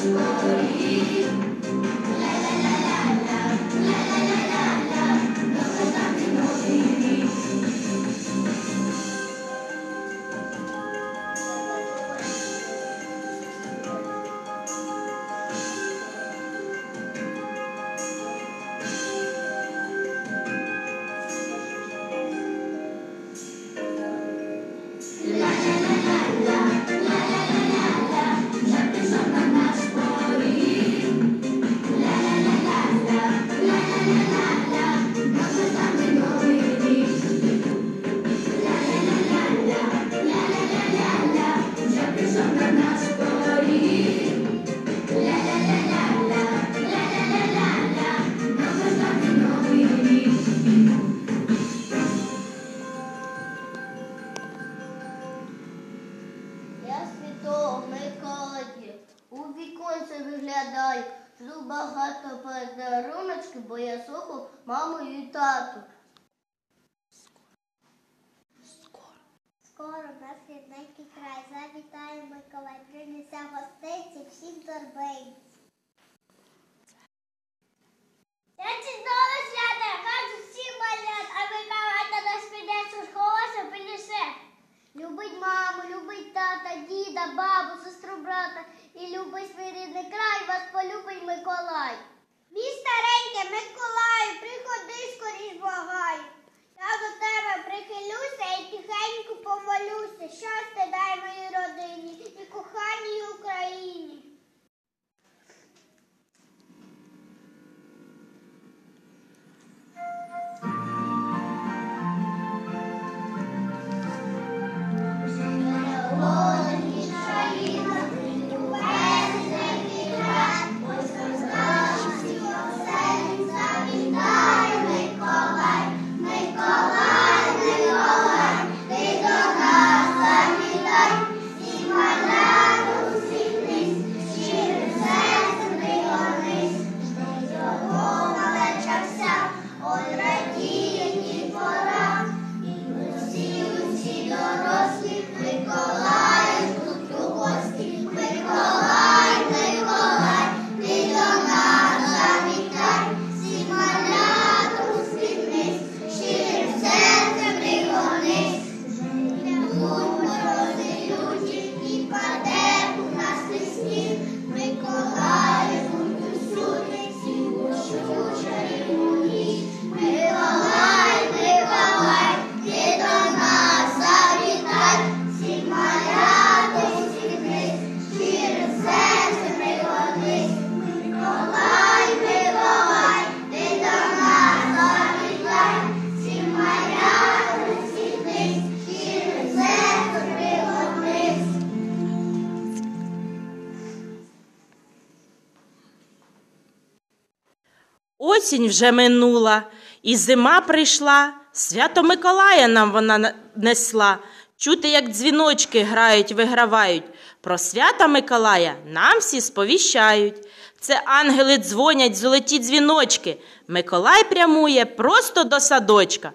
story. Багато подаруночків, бо я слухав маму і тату. Скоро в нас рідненький край. Завітає Миколай, принесе гостинці всім торбинці. Любить маму, любить тата, діда, бабу, сестру, брата і любить свій рідний край, вас полюбить Миколай. Осінь вже минула, і зима прийшла. Свято Миколая нам вона несла. Чути, як дзвіночки грають, вигравають. Про свята Миколая нам всі сповіщають. Це ангели дзвонять золоті дзвіночки. Миколай прямує просто до садочка.